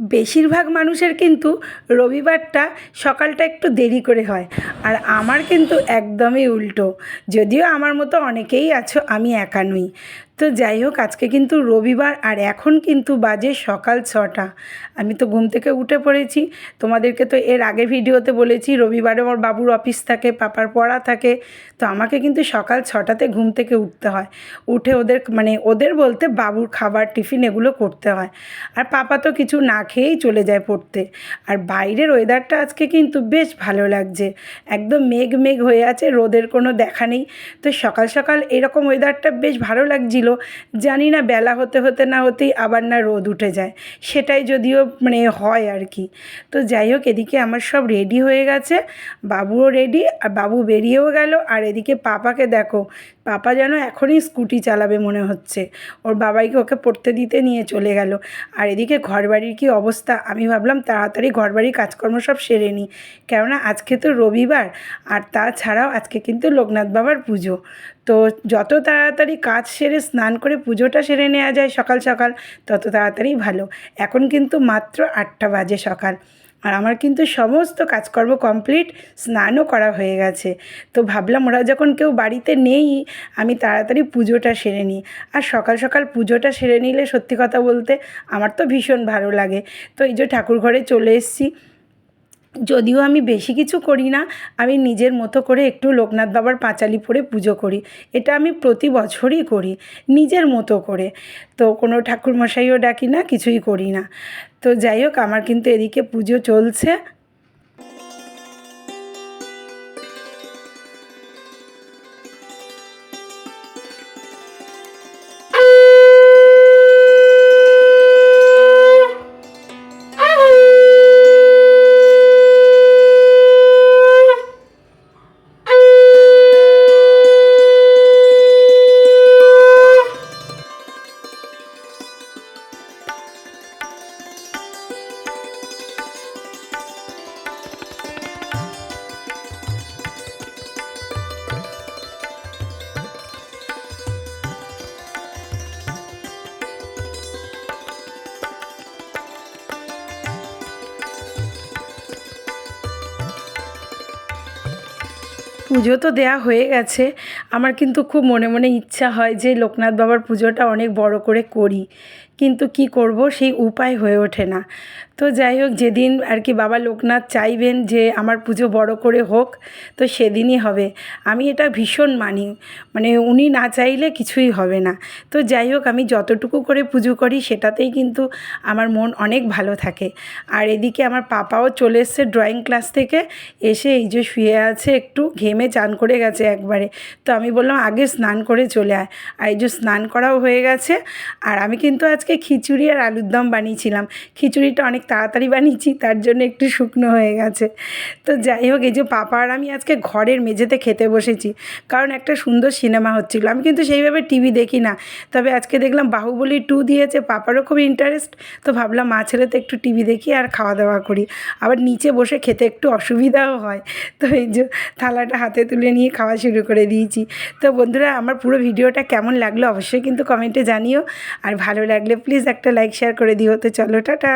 বেশিরভাগ মানুষের কিন্তু রবিবারটা সকালটা একটু দেরি করে হয়। আর আমার কিন্তু একদমই উল্টো। যদিও আমার মতো অনেকেই আছো, আমি একা নই। তো যাই হোক, আজকে কিন্তু রবিবার আর এখন কিন্তু বাজে সকাল ছটা। আমি তো ঘুম থেকে উঠে পড়েছি। তোমাদেরকে তো এর আগে ভিডিওতে বলেছি, রবিবারে আমার বাবুর অফিস থাকে, পাপার পড়া থাকে। তো আমাকে কিন্তু সকাল ছটাতে ঘুম থেকে উঠতে হয়। উঠে ওদের মানে ওদের বলতে বাবুর খাবার, টিফিন এগুলো করতে হয়। আর পাপা তো কিছু না খেয়েই চলে যায় পড়তে। আর বাইরের ওয়েদারটা আজকে কিন্তু বেশ ভালো লাগছে। একদম মেঘ মেঘ হয়ে আছে, রোদের কোনো দেখা নেই। তো সকাল সকাল এরকম ওয়েদারটা বেশ ভালো লাগছিল। জানি না বেলা হতে হতে না হতেই আবার না রোদ উঠে যায়। সেটাই যদিও মানে হয় আর কি। তো যাই হোক, এদিকে আমার সব রেডি হয়ে গেছে। বাবুও রেডি আর বাবু বেরিয়েও গেল। আর এদিকে পাপাকে দেখো পাপা যেন এখনই স্কুটি চালাবে মনে হচ্ছে। ওর বাবাইকে ওকে পড়তে দিতে নিয়ে চলে গেল। আর এদিকে ঘরবাড়ির কি অবস্থা? আমি ভাবলাম তাড়াতাড়ি ঘরবাড়ির কাজকর্ম সব সেরে নিই কেননা আজকে তো রবিবার, আর তাছাড়াও আজকে কিন্তু লোকনাথ বাবার পুজো। তো যত তাড়াতাড়ি কাজ সেরে, স্নান করে পুজোটা সেরে নেওয়া যায় সকাল সকাল, তত তাড়াতাড়ি ভালো। এখন কিন্তু মাত্র আটটা বাজে সকাল। আর আমার কিন্তু সমস্ত কাজকর্ম কমপ্লিট স্নানও করা হয়ে গেছে। তো ভাবলাম ওরা যখন কেউ বাড়িতে নেই, আমি তাড়াতাড়ি পুজোটা সেরে নিই। আর সকাল সকাল পুজোটা সেরে নিলে সত্যি কথা বলতে আমার তো ভীষণ ভালো লাগে। তো এই যে ঠাকুর ঘরে চলে এসেছি। যদিও আমি বেশি কিছু করি না, আমি নিজের মতো করে একটু লোকনাথ বাবার পাঁচালি পরে পুজো করি। এটা আমি প্রতি বছরই করি, নিজের মতো করে। তো কোনো ঠাকুরমশাইও ডাকি না, কিছুই করি না। তো যাই হোক, আমার কিন্তু এদিকে পুজো চলছে। পুজো তো দেয়া হয়ে গেছে। আমার কিন্তু খুব মনে মনে ইচ্ছা হয় যে লোকনাথ বাবার পুজোটা অনেক বড় করে করি। কিন্তু কি করব সেই উপায় হয়ে ওঠে না। তো যাই হোক, যেদিন আর কি বাবা লোকনাথ চাইবেন যে আমার পুজো বড় করে হোক, তো সেদিনই হবে। আমি এটা ভীষণ মানি মানে উনি না চাইলে কিছুই হবে না। তো যাই হোক, আমি যতটুকু করে পুজো করি, সেটাতেই কিন্তু আমার মন অনেক ভালো থাকে। আর এদিকে আমার পাপাও চলে এসছে ড্রয়িং ক্লাস থেকে, এসে এই যে শুয়ে আছে, একটু ঘেমে চান করে গেছে একবারে। তো আমি বললাম, আগে স্নান করে চলে আয়। আর এই যে স্নান করাও হয়ে গেছে, আর আমি কিন্তু আজকে খিচুড়ি আর আলুর দম বানিয়েছিলাম। খিচুড়িটা অনেক তাড়াতাড়ি বানিয়েছি, তার জন্য একটু শুকনো হয়ে গেছে। তো যাই হোক, এই যে পাপা আর আমি আজকে ঘরের মেঝেতে খেতে বসেছি, কারণ একটা সুন্দর সিনেমা হচ্ছিল। আমি কিন্তু সেইভাবে টিভি দেখি না, তবে আজকে দেখলাম বাহুবলি টু দিয়েছে, পাপারও খুব ইন্টারেস্ট তো ভাবলাম মা ছেলেতে একটু টিভি দেখি আর খাওয়া দাওয়া করি। আবার নিচে বসে খেতে একটু অসুবিধাও হয়, তো এই যে থালাটা হাতে তুলে নিয়ে খাওয়া শুরু করে দিয়েছি। তো বন্ধুরা, আমার পুরো ভিডিওটা কেমন লাগল অবশ্যই কিন্তু কমেন্টে জানিও, আর ভালো লাগলে প্লিজ একটা লাইক শেয়ার করে দিও। তো চলো, টাটা!